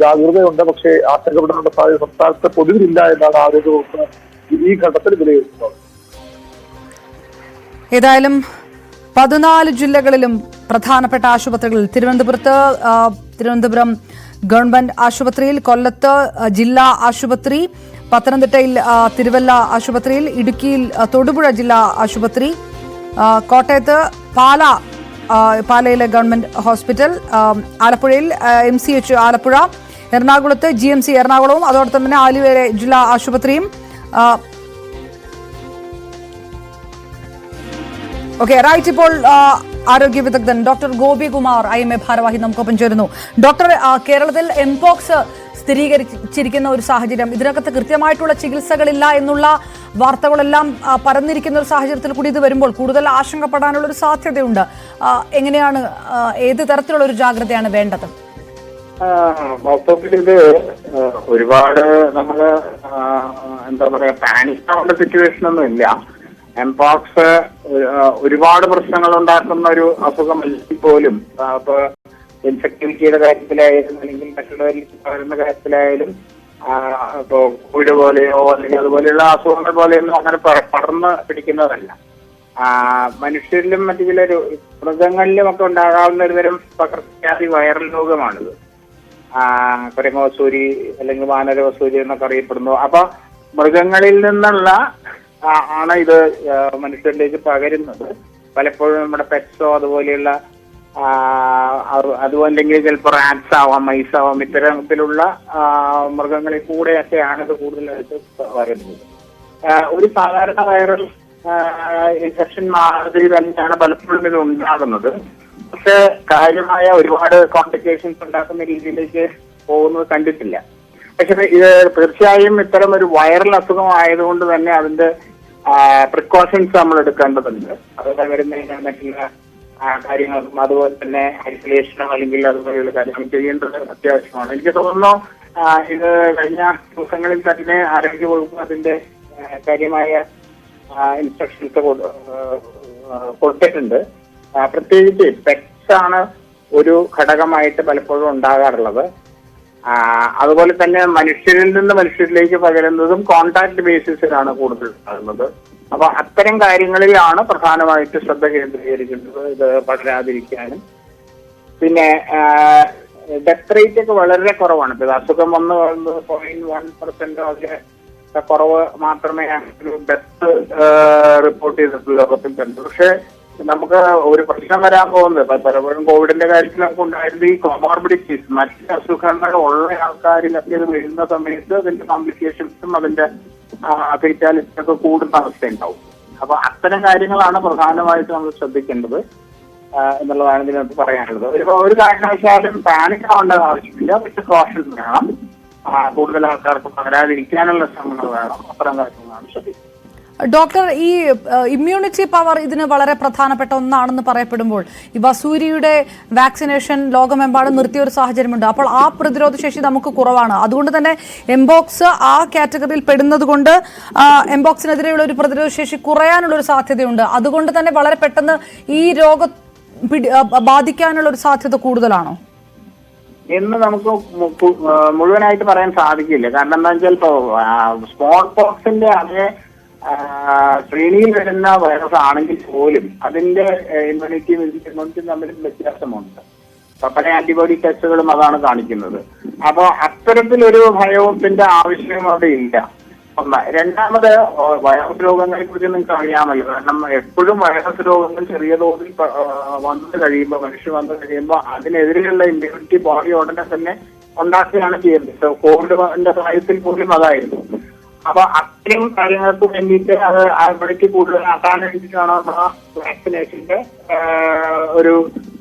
ജാഗ്രതയുണ്ട്. പക്ഷേ ആശങ്കപ്പെടാനുള്ള സാധ്യത സംസ്ഥാനത്ത് പൊതുവിലില്ല എന്നാണ് ആരോഗ്യവകുപ്പ് ഈ ഘട്ടത്തിൽ വിലയിരുത്തുന്നത്. ഏതായാലും പതിനാല് ജില്ലകളിലും പ്രധാനപ്പെട്ട ആശുപത്രികളിൽ തിരുവനന്തപുരത്ത് തിരുവനന്തപുരം ഗവൺമെന്റ് ആശുപത്രിയിൽ കൊല്ലത്ത് ജില്ലാ ആശുപത്രി പത്തനംതിട്ടയിൽ തിരുവല്ല ആശുപത്രിയിൽ ഇടുക്കിയിൽ തൊടുപുഴ ജില്ലാ ആശുപത്രി കോട്ടയത്ത് പാല പാലയിലെ ഗവൺമെന്റ് ഹോസ്പിറ്റൽ ആലപ്പുഴയിൽ എം സി എച്ച് ആലപ്പുഴ എറണാകുളത്ത് ജി എം സി എറണാകുളവും അതോടൊപ്പം തന്നെ ആലുവയിലെ ജില്ലാ ആശുപത്രിയും ഓക്കെ റൈറ്റ് ഇപ്പോൾ ആരോഗ്യ വിദഗ്ധൻ doctor Gopikumar I M A ഭാരവാഹി നമുക്കൊപ്പം ചേരുന്നു. ഡോക്ടർ കേരളത്തിൽ എംപോക്സ് സ്ഥിരീകരിച്ചിരിക്കുന്ന ഒരു സാഹചര്യം. ഇതിനകത്ത് കൃത്യമായിട്ടുള്ള ചികിത്സകളില്ല എന്നുള്ള വാർത്തകളെല്ലാം പരന്നിരിക്കുന്ന ഒരു സാഹചര്യത്തിൽ കൂടി ഇത് വരുമ്പോൾ കൂടുതൽ ആശങ്കപ്പെടാനുള്ള ഒരു സാധ്യതയുണ്ട്. എങ്ങനെയാണ് ഏത് തരത്തിലുള്ള ഒരു ജാഗ്രതയാണ് വേണ്ടത്? മൊത്തത്തിൽ ഇത് ഒരുപാട് നമ്മൾ എന്താ പറയാ പാനിക് ആവേണ്ട സിറ്റുവേഷൻ ഒന്നും ഇല്ല. എംപോക്സ് ഒരുപാട് പ്രശ്നങ്ങൾ ഉണ്ടാക്കുന്ന ഒരു അസുഖമല്ലെങ്കിൽ പോലും ഇൻഫെക്ടിവിറ്റിയുടെ കാര്യത്തിലായാലും അല്ലെങ്കിൽ മറ്റുള്ളവരിൽ പകരുന്ന കാര്യത്തിലായാലും ഇപ്പോ കോവിഡ് പോലെയോ അല്ലെങ്കിൽ അതുപോലെയുള്ള അസുഖങ്ങൾ പോലെയൊന്നും അങ്ങനെ പടർന്ന് പിടിക്കുന്നതല്ല. മനുഷ്യരിലും മറ്റു ചില മൃഗങ്ങളിലും ഒക്കെ ഉണ്ടാകാവുന്ന ഒരു തരം പകർച്ചവ്യാധി വൈറൽ രോഗമാണിത്. കുരങ്ങോസൂരി അല്ലെങ്കിൽ വാനരവസൂരി എന്നൊക്കെ അറിയപ്പെടുന്നു. അപ്പൊ മൃഗങ്ങളിൽ നിന്നുള്ള ആണ് ഇത് മനുഷ്യരിലേക്ക് പകരുന്നത്. പലപ്പോഴും നമ്മുടെ പെറ്റ്സോ അതുപോലെയുള്ള ആ, അത് അതും അല്ലെങ്കിൽ ചിലപ്പോൾ റാറ്റ്സ് ആവാം മൈസ് ആവാം ഇത്തരത്തിലുള്ള മൃഗങ്ങളിൽ കൂടെയൊക്കെയാണ് ഇത് കൂടുതലായിട്ട് വരുന്നത്. ഒരു സാധാരണ വൈറൽ ഇൻഫെക്ഷൻ മാതിരി തന്നെയാണ് പലപ്പോഴും ഇത് ഉണ്ടാകുന്നത്. പക്ഷെ കാര്യമായ ഒരുപാട് കോംപ്ലിക്കേഷൻസ് ഉണ്ടാക്കുന്ന രീതിയിലേക്ക് പോകുന്നത് കണ്ടിട്ടില്ല. പക്ഷെ ഇത് തീർച്ചയായും ഇത്തരം ഒരു വൈറൽ അസുഖമായതുകൊണ്ട് തന്നെ അതിന്റെ പ്രിക്കോഷൻസ് നമ്മൾ എടുക്കേണ്ടതുണ്ട്. അതൊക്കെ വരുന്ന മറ്റുള്ള ആ, കാര്യങ്ങൾക്കും അതുപോലെ തന്നെ ഐസൊലേഷനോ അല്ലെങ്കിൽ അതുപോലെയുള്ള കാര്യങ്ങൾ ചെയ്യേണ്ടത് അത്യാവശ്യമാണ്. എനിക്ക് തോന്നുന്നു ഇത് കഴിഞ്ഞ ദിവസങ്ങളിൽ തന്നെ ആരോഗ്യവകുപ്പ് അതിന്റെ കാര്യമായ ഇൻസ്ട്രക്ഷൻസ് കൊടുത്തിട്ടുണ്ട്. പ്രത്യേകിച്ച് പെറ്റ്സ് ആണ് ഒരു ഘടകമായിട്ട് പലപ്പോഴും ഉണ്ടാകാറുള്ളത്. അതുപോലെ തന്നെ മനുഷ്യരിൽ നിന്ന് മനുഷ്യരിലേക്ക് പകരുന്നതും കോൺടാക്ട് ബേസിസിലാണ് കൂടുതൽ ഉണ്ടാകുന്നത്. അപ്പൊ അത്തരം കാര്യങ്ങളിലാണ് പ്രധാനമായിട്ട് ശ്രദ്ധ കേന്ദ്രീകരിക്കേണ്ടത് ഇത് പടരാതിരിക്കാനും. പിന്നെ ഡെത്ത് റേറ്റ് ഒക്കെ വളരെ കുറവാണ്. ഇപ്പൊ അസുഖം വന്നു പോയിന്റ് വൺ പെർസെന്റ് അതിലെ കുറവ് മാത്രമേ ഡെത്ത് റിപ്പോർട്ട് ചെയ്തിട്ടുള്ളൂ ലോകത്തിൽ തന്നെ. പക്ഷെ നമുക്ക് ഒരു പ്രശ്നം വരാൻ പോകുന്നത്. പലപ്പോഴും കോവിഡിന്റെ കാര്യത്തിൽ നമുക്ക് ഉണ്ടായിരുന്ന ഈ കോമോർബിഡിറ്റീസ് മറ്റ് അസുഖങ്ങൾ ഉള്ള ആൾക്കാരിലൊക്കെ ഇത് വരുന്ന സമയത്ത് അതിന്റെ കോംപ്ലിക്കേഷൻസും അതിന്റെ ഫെറ്റാലിറ്റി ഒക്കെ കൂടുന്ന അവസ്ഥയുണ്ടാവും അപ്പൊ അത്തരം കാര്യങ്ങളാണ് പ്രധാനമായിട്ട് നമ്മൾ ശ്രദ്ധിക്കേണ്ടത് എന്നുള്ളതാണ് ഇതിനകത്ത് പറയാനുള്ളത്. ഒരു കാരണവശാലും പാനിക് ആവേണ്ട ആവശ്യമില്ല. പക്ഷെ കോഷൻ വേണം. കൂടുതൽ ആൾക്കാർക്ക് പകരാതിരിക്കാനുള്ള ശ്രമങ്ങൾ വേണം. അത്തരം കാര്യങ്ങളാണ് ശ്രദ്ധിക്കുന്നത് ഡോക്ടർ ഈ ഇമ്മ്യൂണിറ്റി പവർ ഇതിന് വളരെ പ്രധാനപ്പെട്ട ഒന്നാണെന്ന് പറയപ്പെടുമ്പോൾ ഈ വസൂരിയുടെ വാക്സിനേഷൻ ലോകമെമ്പാടും നിർത്തിയ ഒരു സാഹചര്യമുണ്ട്. അപ്പോൾ ആ പ്രതിരോധ ശേഷി നമുക്ക് കുറവാണ്. അതുകൊണ്ട് തന്നെ എംബോക്സ് ആ കാറ്റഗറിയിൽ പെടുന്നത് കൊണ്ട് എംബോക്സിനെതിരെയുള്ള ഒരു പ്രതിരോധ ശേഷി കുറയാനുള്ള ഒരു സാധ്യതയുണ്ട്. അതുകൊണ്ട് തന്നെ വളരെ പെട്ടെന്ന് ഈ രോഗം ബാധിക്കാനുള്ള ഒരു സാധ്യത കൂടുതലാണോ? എന്ന് നമുക്ക് മുഴുവനായിട്ട് പറയാൻ സാധിക്കില്ല. കാരണം എന്താ വെച്ചാൽ ഇപ്പോ സ്മോൾ പോക്സിന്റെ അതേ ശ്രേണിയിൽ വരുന്ന വൈറസ് ആണെങ്കിൽ പോലും അതിന്റെ ഇമ്മ്യൂണിറ്റിയും ഇമ്മ്യൂണിറ്റിയും തമ്മിൽ വ്യത്യാസമുണ്ട്. പല ആന്റിബോഡി ടെസ്റ്റുകളും അതാണ് കാണിക്കുന്നത്. അപ്പോൾ അത്തരത്തിലൊരു ഭയത്തിന്റെ ആവശ്യം അവിടെ ഇല്ല. ഒന്ന് രണ്ടാമത് വൈറസ് രോഗങ്ങളെ കുറിച്ച് നിങ്ങൾക്ക് അറിയാമല്ലോ. കാരണം എപ്പോഴും വൈറസ് രോഗങ്ങൾ ചെറിയ തോതിൽ വന്നു കഴിയുമ്പോൾ മനുഷ്യർ വന്നു കഴിയുമ്പോൾ അതിനെതിരെയുള്ള ഇമ്മ്യൂണിറ്റി ബോഡി ഉടനെ തന്നെ ഉണ്ടാക്കുകയാണ് ചെയ്യുന്നത്. കോവിഡിന്റെ കാര്യത്തിൽ പോലും അതായിരുന്നു. അപ്പൊ അത്രയും കാര്യങ്ങൾക്ക് വേണ്ടിയിട്ട് അത് അവിടേക്ക് കൂടുതലാക്കാൻ വേണ്ടിയിട്ടാണ് നമ്മൾ വാക്സിനേഷന്റെ ഒരു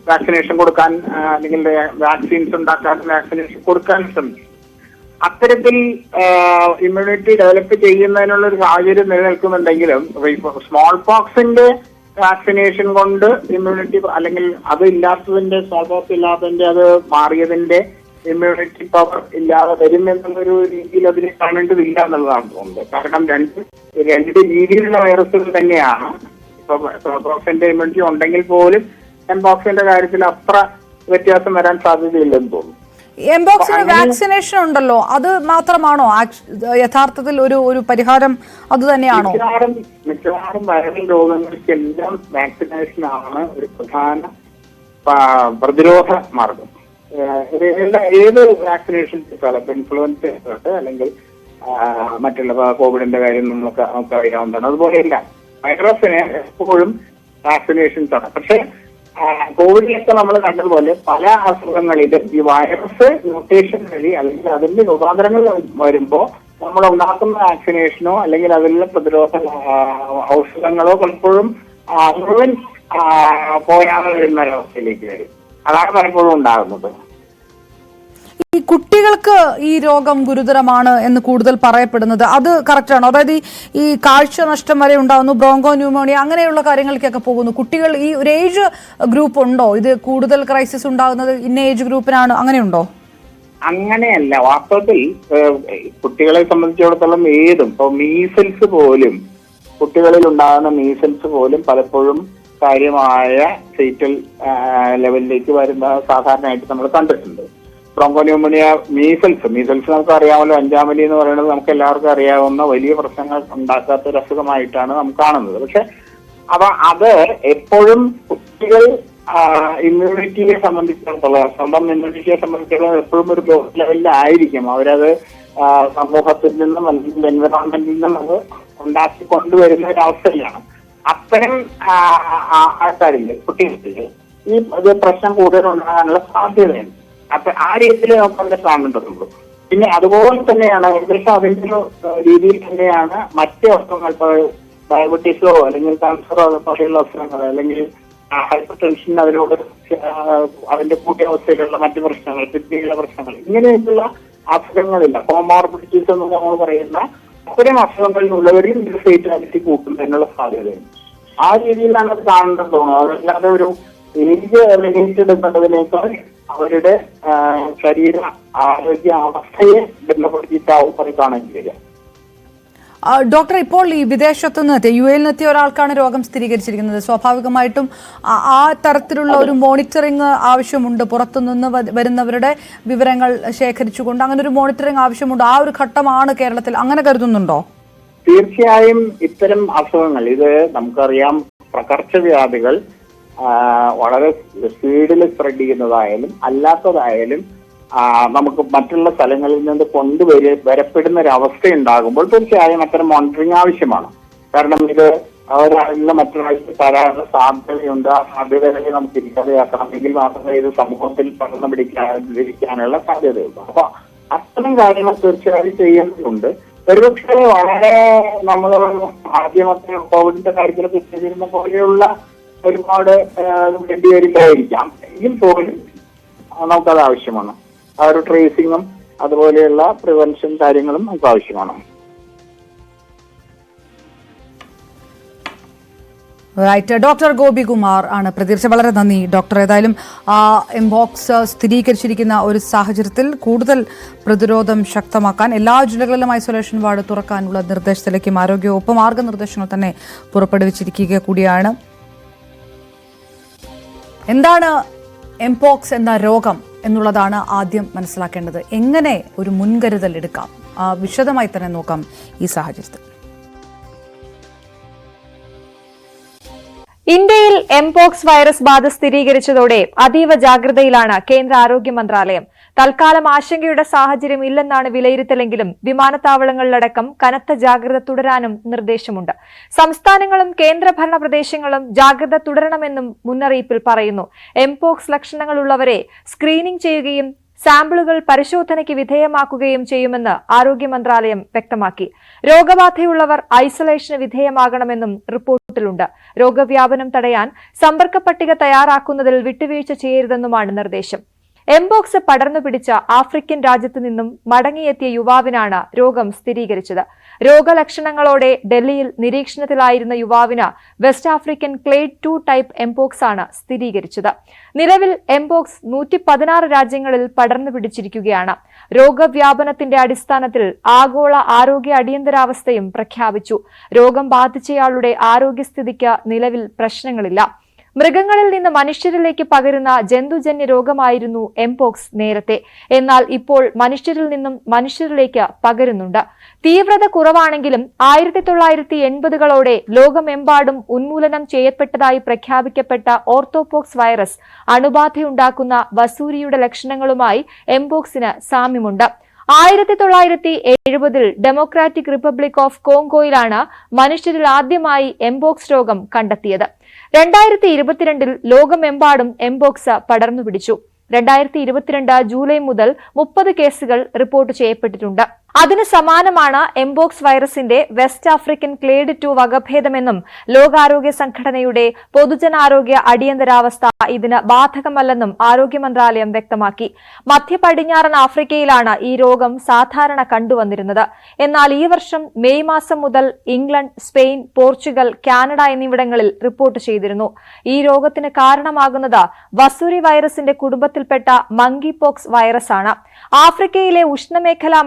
വാക്സിനേഷൻ കൊടുക്കാൻ അല്ലെങ്കിൽ വാക്സിൻസ് ഉണ്ടാക്കാൻ വാക്സിനേഷൻ കൊടുക്കാൻ ശ്രമിച്ചു. അത്തരത്തിൽ ഇമ്മ്യൂണിറ്റി ഡെവലപ്പ് ചെയ്യുന്നതിനുള്ള ഒരു സാഹചര്യം നിലനിൽക്കുന്നുണ്ടെങ്കിലും സ്മോൾ പോക്സിന്റെ വാക്സിനേഷൻ കൊണ്ട് ഇമ്മ്യൂണിറ്റി അല്ലെങ്കിൽ അത് ഇല്ലാത്തതിന്റെ സ്മോൾ പോക്സ് ഇല്ലാത്തതിന്റെ അത് മാറിയതിന്റെ ഇമ്മ്യൂണിറ്റി പവർ ഇല്ലാതെ വരും എന്നുള്ളൊരു രീതിയിൽ അതിനെ കാണേണ്ടതില്ല എന്നുള്ളതാണ് തോന്നുന്നത്. കാരണം രണ്ട് രണ്ട് രീതിയിലുള്ള വൈറസുകൾ തന്നെയാണ്. ഇപ്പൊ പോക്സിന്റെ ഇമ്മ്യൂണിറ്റി ഉണ്ടെങ്കിൽ പോലും എംബോക്സിന്റെ കാര്യത്തിൽ അത്ര വ്യത്യാസം വരാൻ സാധ്യതയില്ലെന്ന് തോന്നുന്നു. എംബോക്സിന് വാക്സിനേഷൻ ഉണ്ടല്ലോ. അത് മാത്രമാണോ യഥാർത്ഥത്തിൽ ഒരു ഒരു പരിഹാരം അത് തന്നെയാണോ? മിക്കവാറും വൈറൽ രോഗങ്ങൾക്കെല്ലാം വാക്സിനേഷൻ ആണ് ഒരു പ്രധാന പ്രതിരോധ മാർഗം. ഏത് വാക്സിനേഷൻ ഇപ്പൊ ഇൻഫ്ലുവൻസ അല്ലെങ്കിൽ മറ്റുള്ള കോവിഡിന്റെ കാര്യം നമുക്ക് നമുക്ക് അറിയാവുന്നതാണ്. അതുപോലെയല്ല വൈറസിന് എപ്പോഴും വാക്സിനേഷൻസ് ആണ് പക്ഷെ കോവിഡിലൊക്കെ നമ്മൾ കണ്ടതുപോലെ പല അസുഖങ്ങളിലും ഈ വൈറസ് മ്യൂട്ടേഷൻ വഴി അല്ലെങ്കിൽ അതിന്റെ രൂപാന്തരങ്ങൾ വരുമ്പോൾ നമ്മൾ ഉണ്ടാക്കുന്ന വാക്സിനേഷനോ അല്ലെങ്കിൽ അതിലുള്ള പ്രതിരോധ ഔഷധങ്ങളോ പലപ്പോഴും മുഴുവൻ പോരാതെ വരുന്ന ഒരവസ്ഥയിലേക്ക് വരും. അതാണ് പലപ്പോഴും ഉണ്ടാകുന്നത്. ഈ കുട്ടികൾക്ക് ഈ രോഗം ഗുരുതരമാണ് എന്ന് കൂടുതൽ പറയപ്പെടുന്നത്. അത് കറക്റ്റ് ആണോ? അതായത് ഈ- കാഴ്ച നഷ്ടം വരെ ഉണ്ടാകുന്നു ബ്രോങ്കോ ന്യൂമോണിയ അങ്ങനെയുള്ള കാര്യങ്ങൾക്കൊക്കെ പോകുന്നു. കുട്ടികൾ ഈ ഒരു ഏജ് ഗ്രൂപ്പ് ഉണ്ടോ? ഇത് കൂടുതൽ ക്രൈസിസ് ഉണ്ടാകുന്നത് ഇന്ന ഏജ് ഗ്രൂപ്പിനാണ് അങ്ങനെയുണ്ടോ? അങ്ങനെയല്ല. വാസ്തവത്തിൽ കുട്ടികളെ സംബന്ധിച്ചിടത്തോളം ഏതും ഇപ്പൊ മീസൽസ് പോലും കുട്ടികളിൽ ഉണ്ടാകുന്ന മീസൽസ് പോലും പലപ്പോഴും കാര്യമായ ഫീറ്റൽ ലെവലിലേക്ക് വരുന്ന സാധാരണയായിട്ട് നമ്മൾ കണ്ടിട്ടുണ്ട്. ബ്രോങ്കോന്യൂമോണിയ മീസൽസ്. മീസൽസ് നമുക്ക് അറിയാമല്ലോ അഞ്ചാമലി എന്ന് പറയുന്നത് നമുക്ക് എല്ലാവർക്കും അറിയാവുന്ന വലിയ പ്രശ്നങ്ങൾ ഉണ്ടാക്കാത്ത ഒരു അസുഖമായിട്ടാണ് നമുക്ക് കാണുന്നത്. പക്ഷെ അപ്പൊ അത് എപ്പോഴും കുട്ടികൾ ഇമ്മ്യൂണിറ്റിയെ സംബന്ധിച്ചിടത്തോളം സ്വന്തം ഇമ്മ്യൂണിറ്റിയെ സംബന്ധിച്ചിടത്തോളം എപ്പോഴും ഒരു ലോ ലെവലിലായിരിക്കും അവരത് സമൂഹത്തിൽ നിന്നും അല്ലെങ്കിൽ എൻവറോൺമെന്റിൽ നിന്നും അത് ഉണ്ടാക്കി കൊണ്ടുവരുന്ന ഒരു അവസ്ഥയിലാണ്. അത്തരം ആൾക്കാരില്ലേ കുട്ടികൾക്ക് ഈ പ്രശ്നം കൂടുതൽ ഉണ്ടാകാനുള്ള സാധ്യതയുണ്ട്. അപ്പൊ ആ രീതിയിൽ നമുക്ക് കാണേണ്ടതുള്ളൂ പിന്നെ അതുപോലെ തന്നെയാണ് ഏകദേശം അതിന്റെ ഒരു രീതിയിൽ തന്നെയാണ് മറ്റ് അസുഖങ്ങൾ ഇപ്പോൾ ഡയബറ്റീസോ അല്ലെങ്കിൽ ക്യാൻസറോ പോലെയുള്ള അസുഖങ്ങൾ അല്ലെങ്കിൽ ഹൈപ്പർ ടെൻഷൻ അതിനോട് അതിന്റെ കൂട്ടിയ അവസ്ഥയിലുള്ള മറ്റു പ്രശ്നങ്ങൾ കിഡ്നിയിലെ പ്രശ്നങ്ങൾ ഇങ്ങനെയൊക്കെയുള്ള അസുഖങ്ങളില്ല. കോമോർബിഡിറ്റീസ് എന്ന് നമ്മൾ പറയുന്ന അത്തരം അസുഖങ്ങളിലുള്ളവരെയും ഇത് ഫേറ്റാലിറ്റി കൂട്ടുന്നതിനുള്ള സാധ്യതയുണ്ട്. ആ രീതിയിലാണ് അത് കാണേണ്ടത് തോന്നുന്നത് അതല്ലാതെ ഒരു ഏജ് റിലേറ്റഡ് അവരുടെ ശരീര ആരോഗ്യ അവസ്ഥയെ ബന്ധപ്പെടുത്തിയിട്ടാവും അത് കാണേണ്ടി വരിക ഡോക്ടർ ഇപ്പോൾ ഈ വിദേശത്തു നിന്ന് യു എയിൽ നിന്നെത്തിയ ഒരാൾക്കാണ് രോഗം സ്ഥിരീകരിച്ചിരിക്കുന്നത്. സ്വാഭാവികമായിട്ടും ആ- തരത്തിലുള്ള ഒരു മോണിറ്ററിംഗ് ആവശ്യമുണ്ട്. പുറത്തുനിന്ന് വരുന്നവരുടെ വിവരങ്ങൾ ശേഖരിച്ചുകൊണ്ട് അങ്ങനെ ഒരു മോണിറ്ററിംഗ് ആവശ്യമുണ്ട്. ആ ഒരു ഘട്ടമാണ് കേരളത്തിൽ. അങ്ങനെ കരുതുന്നുണ്ടോ? തീർച്ചയായും ഇത്തരം അസുഖങ്ങൾ ഇത് നമുക്കറിയാം പകർച്ചവ്യാധികൾ വ്യാധികൾ വളരെ സ്പീഡിൽ സ്പ്രെഡ് ചെയ്യുന്നതായാലും അല്ലാത്തതായാലും നമുക്ക് മറ്റുള്ള സ്ഥലങ്ങളിൽ നിന്ന് കൊണ്ടുവര വരപ്പെടുന്ന ഒരു അവസ്ഥ ഉണ്ടാകുമ്പോൾ തീർച്ചയായും അത്തരം മോണിറ്ററിങ് ആവശ്യമാണ്. കാരണം ഇത് ഒരാളിൽ മറ്റൊരാൾക്ക് തരാനുള്ള സാധ്യതയുണ്ട് ആ സാധ്യതകളെ നമുക്ക് ഇല്ലാതെയാക്കണം എങ്കിൽ മാത്രമേ ഇത് സമൂഹത്തിൽ പടർന്നു പിടിക്കാതിരിക്കാനുള്ള സാധ്യതയുള്ളൂ. അപ്പൊ അത്തരം കാര്യങ്ങൾ തീർച്ചയായും ചെയ്യേണ്ടതുണ്ട്. ഒരുപക്ഷെ വളരെ നമ്മൾ ആദ്യമൊക്കെ കോവിഡിന്റെ കാര്യത്തിൽ ചെയ്തിരുന്ന പോലെയുള്ള ഒരുപാട് വേണ്ടി വരില്ലായിരിക്കാം എങ്കിൽ പോലും നമുക്കത് ആവശ്യമാണ്. ആ ഒരു ട്രേസിങ്ങും അതുപോലെയുള്ള പ്രിവെൻഷൻ കാര്യങ്ങളും നമുക്ക് ആവശ്യമാണ്. റൈറ്റ് ഡോക്ടർ ഗോപികുമാർ ആണ്. പ്രതീക്ഷ വളരെ നന്ദി ഡോക്ടർ ഏതായാലും എംബോക്സ് സ്ഥിരീകരിച്ചിരിക്കുന്ന ഒരു സാഹചര്യത്തിൽ കൂടുതൽ പ്രതിരോധം ശക്തമാക്കാൻ എല്ലാ ജില്ലകളിലും ഐസൊലേഷൻ വാർഡ് തുറക്കാനുള്ള നിർദ്ദേശത്തിലേക്കും ആരോഗ്യവകുപ്പ് മാർഗനിർദ്ദേശങ്ങൾ തന്നെ പുറപ്പെടുവിച്ചിരിക്കുക കൂടിയാണ്. എന്താണ് എംപോക്സ് എന്ന രോഗം എന്നുള്ളതാണ് ആദ്യം മനസ്സിലാക്കേണ്ടത്. എങ്ങനെ ഒരു മുൻകരുതൽ എടുക്കാം? വിശദമായി തന്നെ നോക്കാം ഈ സാഹചര്യത്തിൽ. ഇന്ത്യയിൽ എംപോക്സ് വൈറസ് ബാധ സ്ഥിരീകരിച്ചതോടെ അതീവ ജാഗ്രതയിലാണ് കേന്ദ്ര ആരോഗ്യ മന്ത്രാലയം. തൽക്കാലം ആശങ്കയുടെ സാഹചര്യം ഇല്ലെന്നാണ് വിലയിരുത്തലെങ്കിലും വിമാനത്താവളങ്ങളിലടക്കം കനത്ത ജാഗ്രത തുടരാനും നിർദ്ദേശമുണ്ട്. സംസ്ഥാനങ്ങളും കേന്ദ്രഭരണ പ്രദേശങ്ങളും ജാഗ്രത തുടരണമെന്നും മുന്നറിയിപ്പിൽ പറയുന്നു. എംപോക്സ് ലക്ഷണങ്ങളുള്ളവരെ സ്ക്രീനിംഗ് ചെയ്യുകയും സാമ്പിളുകൾ പരിശോധനയ്ക്ക് വിധേയമാക്കുകയും ചെയ്യുമെന്ന് ആരോഗ്യ മന്ത്രാലയം വ്യക്തമാക്കി. രോഗബാധയുള്ളവർ ഐസൊലേഷന് വിധേയമാകണമെന്നും റിപ്പോർട്ടിലുണ്ട് രോഗവ്യാപനം തടയാൻ സമ്പർക്ക പട്ടിക തയ്യാറാക്കുന്നതിൽ വിട്ടുവീഴ്ച ചെയ്യരുതെന്നുമാണ് നിർദ്ദേശം. എംബോക്സ് പടർന്നു പിടിച്ച ആഫ്രിക്കൻ രാജ്യത്തു നിന്നും മടങ്ങിയെത്തിയ യുവാവിനാണ് രോഗം സ്ഥിരീകരിച്ചത്. രോഗലക്ഷണങ്ങളോടെ ഡൽഹിയിൽ നിരീക്ഷണത്തിലായിരുന്ന യുവാവിന് West African clade two type mpox ആണ് സ്ഥിരീകരിച്ചത്. നിലവിൽ എംബോക്സ് നൂറ്റി പതിനാറ് രാജ്യങ്ങളിൽ പടർന്നു പിടിച്ചിരിക്കുകയാണ്. രോഗവ്യാപനത്തിന്റെ അടിസ്ഥാനത്തിൽ ആഗോള ആരോഗ്യ അടിയന്തരാവസ്ഥയും പ്രഖ്യാപിച്ചു. രോഗം ബാധിച്ചയാളുടെ ആരോഗ്യസ്ഥിതിക്ക് നിലവിൽ പ്രശ്നങ്ങളില്ല. മൃഗങ്ങളിൽ നിന്ന് മനുഷ്യരിലേക്ക് പകരുന്ന ജന്തുജന്യ രോഗമായിരുന്നു എംപോക്സ് നേരത്തെ. എന്നാൽ ഇപ്പോൾ മനുഷ്യരിൽ നിന്നും മനുഷ്യരിലേക്ക് പകരുന്നുണ്ട്. തീവ്രത കുറവാണെങ്കിലും ആയിരത്തി തൊള്ളായിരത്തി എൺപതുകളോടെ ലോകമെമ്പാടും ഉന്മൂലനം ചെയ്യപ്പെട്ടതായി പ്രഖ്യാപിക്കപ്പെട്ട ഓർത്തോപോക്സ് വൈറസ് അണുബാധയുണ്ടാക്കുന്ന വസൂരിയുടെ ലക്ഷണങ്ങളുമായി എംപോക്സിന് സാമ്യമുണ്ട്. ആയിരത്തി തൊള്ളായിരത്തി എഴുപതിൽ ഡെമോക്രാറ്റിക് റിപ്പബ്ലിക് ഓഫ് കോങ്കോയിലാണ് മനുഷ്യരിൽ ആദ്യമായി എംബോക്സ് രോഗം കണ്ടെത്തിയത്. രണ്ടായിരത്തി ഇരുപത്തിരണ്ടിൽ ലോകമെമ്പാടും എംബോക്സ പടർന്നു പിടിച്ചു. രണ്ടായിരത്തി ഇരുപത്തിരണ്ട് ജൂലൈ മുതൽ മുപ്പത് കേസുകൾ റിപ്പോർട്ട് ചെയ്യപ്പെട്ടിട്ടുണ്ട്. അതിന് സമാനമാണ് എംബോക്സ് വൈറസിന്റെ വെസ്റ്റ് ആഫ്രിക്കൻ ക്ലേഡ് ടു വകഭേദമെന്നും ലോകാരോഗ്യ സംഘടനയുടെ പൊതുജനാരോഗ്യ അടിയന്തരാവസ്ഥ ഇതിന് ബാധകമല്ലെന്നും ആരോഗ്യ മന്ത്രാലയം വ്യക്തമാക്കി. മധ്യ പടിഞ്ഞാറൻ ആഫ്രിക്കയിലാണ് ഈ രോഗം സാധാരണ കണ്ടുവന്നിരുന്നത്. എന്നാൽ ഈ വർഷം മെയ് മാസം മുതൽ ഇംഗ്ലണ്ട് സ്പെയിൻ പോർച്ചുഗൽ കാനഡ എന്നിവിടങ്ങളിൽ റിപ്പോർട്ട് ചെയ്തിരുന്നു. ഈ രോഗത്തിന് കാരണമാകുന്നത് വസൂരി വൈറസിന്റെ കുടുംബത്തിൽപ്പെട്ട മങ്കി പോക്സ് വൈറസാണ്. ആഫ്രിക്കയിലെ ഉഷ്ണമേഖലാ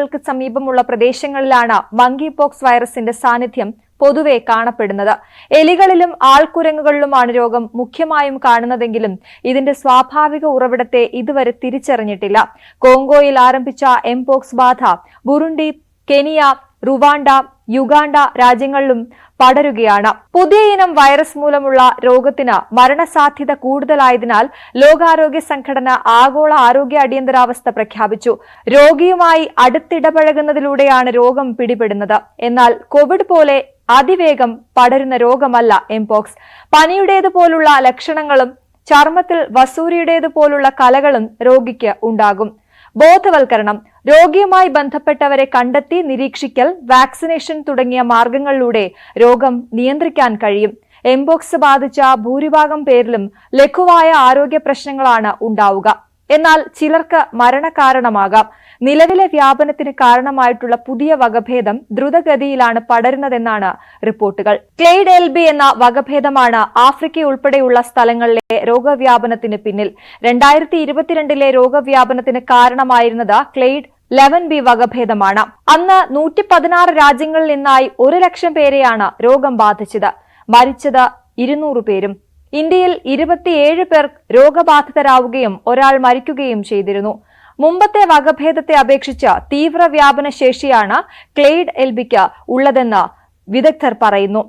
മഴക്കാടുകൾക്ക് സമീപമുള്ള പ്രദേശങ്ങളിലാണ് മങ്കി പോക്സ് വൈറസിന്റെ സാന്നിധ്യം പൊതുവെ കാണപ്പെടുന്നത്. എലികളിലും ആൾക്കുരങ്ങുകളിലുമാണ് രോഗം മുഖ്യമായും കാണുന്നതെങ്കിലും ഇതിന്റെ സ്വാഭാവിക ഉറവിടത്തെ ഇതുവരെ തിരിച്ചറിഞ്ഞിട്ടില്ല. കോങ്കോയിൽ ആരംഭിച്ച എംപോക്സ് ബാധ ബുറുണ്ടി കെനിയ റുവാണ്ട യുഗാണ്ട രാജ്യങ്ങളിലും പടരുകയാണ്. പുതിയ ഇനം വൈറസ് മൂലമുള്ള രോഗത്തിന് മരണസാധ്യത കൂടുതലായതിനാൽ ലോകാരോഗ്യ സംഘടന ആഗോള ആരോഗ്യ അടിയന്തരാവസ്ഥ പ്രഖ്യാപിച്ചു. രോഗിയുമായി അടുത്തിടപഴകുന്നതിലൂടെയാണ് രോഗം പിടിപെടുന്നത്. എന്നാൽ കോവിഡ് പോലെ അതിവേഗം പടരുന്ന രോഗമല്ല എംപോക്സ്. പനിയുടേതുപോലുള്ള ലക്ഷണങ്ങളും ചർമ്മത്തിൽ വസൂരിയുടേതുപോലുള്ള കലകളും രോഗിക്ക് ഉണ്ടാകും. ബോധവൽക്കരണം രോഗിയുമായി ബന്ധപ്പെട്ടവരെ കണ്ടെത്തി നിരീക്ഷിക്കൽ വാക്സിനേഷൻ തുടങ്ങിയ മാർഗങ്ങളിലൂടെ രോഗം നിയന്ത്രിക്കാൻ കഴിയും. എംബോക്സ് ബാധിച്ച ഭൂരിഭാഗം പേരിലും ലഘുവായ ആരോഗ്യ പ്രശ്നങ്ങളാണ് ഉണ്ടാവുക. എന്നാൽ ചിലർക്ക് മരണകാരണമാകാം. നിലവിലെ വ്യാപനത്തിന് കാരണമായിട്ടുള്ള പുതിയ വകഭേദം ദ്രുതഗതിയിലാണ് പടരുന്നതെന്നാണ് റിപ്പോർട്ടുകൾ. ക്ലെയ്ഡ് എൽ ബി എന്ന വകഭേദമാണ് ആഫ്രിക്ക ഉൾപ്പെടെയുള്ള സ്ഥലങ്ങളിലെ രോഗവ്യാപനത്തിന് പിന്നിൽ. രണ്ടായിരത്തി ഇരുപത്തിരണ്ടിലെ രോഗവ്യാപനത്തിന് കാരണമായിരുന്നത് ക്ലെയ്ഡ് ലെവൻ ബി വകഭേദമാണ്. അന്ന് നൂറ്റി പതിനാറ് രാജ്യങ്ങളിൽ നിന്നായി ഒരു ലക്ഷം പേരെയാണ് രോഗം ബാധിച്ചത്. മരിച്ചത് ഇരുന്നൂറ് പേരും. ഇന്ത്യയിൽ ഇരുപത്തിയേഴ് പേർ രോഗബാധിതരാവുകയും ഒരാൾ മരിക്കുകയും ചെയ്തിരുന്നു. മുമ്പത്തെ വകഭേദത്തെ അപേക്ഷിച്ച് തീവ്രവ്യാപന ശേഷിയാണ് ക്ലെയ്ഡ് എൽബിക്ക് ഉള്ളതെന്ന് വിദഗ്ധർ പറയുന്നു.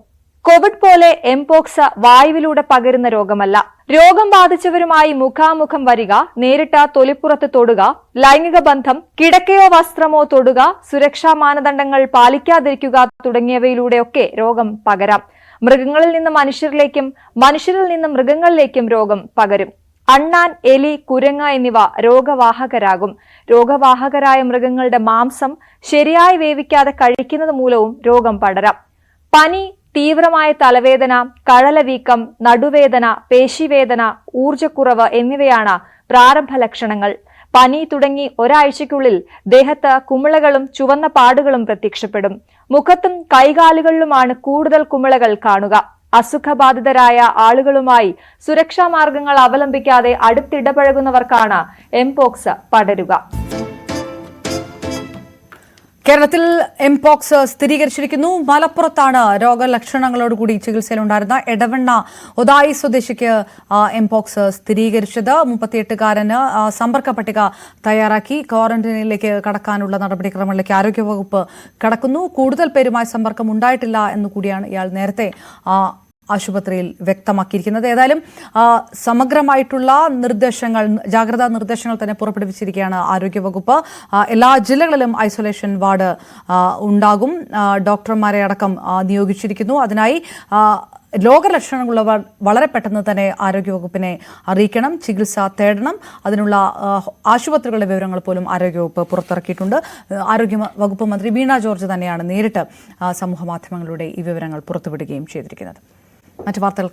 കോവിഡ് പോലെ എംപോക്സ് വായുവിലൂടെ പകരുന്ന രോഗമല്ല. രോഗം ബാധിച്ചവരുമായി മുഖാമുഖം വരിക നേരിട്ട തൊലിപ്പുറത്ത് തൊടുക ലൈംഗിക ബന്ധം കിടക്കയോ വസ്ത്രമോ തൊടുക സുരക്ഷാ മാനദണ്ഡങ്ങൾ പാലിക്കാതിരിക്കുക തുടങ്ങിയവയിലൂടെയൊക്കെ രോഗം പകരാം. മൃഗങ്ങളിൽ നിന്ന് മനുഷ്യരിലേക്കും മനുഷ്യരിൽ നിന്ന് മൃഗങ്ങളിലേക്കും രോഗം പകരും. അണ്ണാൻ എലി കുരങ്ങ എന്നിവ രോഗവാഹകരാകും. രോഗവാഹകരായ മൃഗങ്ങളുടെ മാംസം ശരിയായി വേവിക്കാതെ കഴിക്കുന്നത് മൂലവും രോഗം പടരാം. പനി തീവ്രമായ തലവേദന കഴലവീക്കം നടുവേദന പേശിവേദന ഊർജക്കുറവ് എന്നിവയാണ് പ്രാരംഭ ലക്ഷണങ്ങൾ പനി തുടങ്ങി ഒരാഴ്ചയ്ക്കുള്ളിൽ ദേഹത്ത് കുമിളകളും ചുവന്ന പാടുകളും പ്രത്യക്ഷപ്പെടും. മുഖത്തും കൈകാലുകളിലുമാണ് കൂടുതൽ കുമിളകൾ കാണുക. അസുഖബാധിതരായ ആളുകളുമായി സുരക്ഷാ മാർഗങ്ങൾ അവലംബിക്കാതെ അടുത്തിടപഴകുന്നവർക്കാണ് എംപോക്സ് പടരുക. കേരളത്തിൽ എംപോക്സ് സ്ഥിരീകരിച്ചിരിക്കുന്നു. മലപ്പുറത്താണ് രോഗലക്ഷണങ്ങളോടുകൂടി ചികിത്സയിലുണ്ടായിരുന്ന എടവണ്ണ ഒതായി സ്വദേശിക്ക് എംപോക്സ് സ്ഥിരീകരിച്ചത്. മുപ്പത്തിയെട്ടുകാരന് സമ്പർക്ക പട്ടിക തയ്യാറാക്കി. ക്വാറന്റൈനിലേക്ക് കടക്കാനുള്ള നടപടിക്രമങ്ങളിലേക്ക് ആരോഗ്യവകുപ്പ് കടക്കുന്നു. കൂടുതൽ പേരുമായി സമ്പർക്കം ഉണ്ടായിട്ടില്ല എന്നുകൂടിയാണ് ഇയാൾ നേരത്തെ ആശുപത്രിയിൽ വ്യക്തമാക്കിയിരിക്കുന്നത്. ഏതായാലും സമഗ്രമായിട്ടുള്ള നിർദ്ദേശങ്ങൾ ജാഗ്രതാ നിർദ്ദേശങ്ങൾ തന്നെ പുറപ്പെടുവിച്ചിരിക്കുകയാണ് ആരോഗ്യവകുപ്പ്. എല്ലാ ജില്ലകളിലും ഐസൊലേഷൻ വാർഡ് ഉണ്ടാകും. ഡോക്ടർമാരെ അടക്കം നിയോഗിച്ചിരിക്കുന്നു. അതിനായി രോഗലക്ഷണങ്ങളുള്ളവർ വളരെ പെട്ടെന്ന് തന്നെ ആരോഗ്യവകുപ്പിനെ അറിയിക്കണം ചികിത്സ തേടണം. അതിനുള്ള ആശുപത്രികളുടെ വിവരങ്ങൾ പോലും ആരോഗ്യവകുപ്പ് പുറത്തിറക്കിയിട്ടുണ്ട്. ആരോഗ്യ വകുപ്പ് മന്ത്രി വീണ ജോർജ് തന്നെയാണ് നേരിട്ട് സമൂഹ മാധ്യമങ്ങളുടെ ഈ വിവരങ്ങൾ പുറത്തുവിടുകയും ചെയ്തിരിക്കുന്നത്. മറ്റു വാർത്തകൾ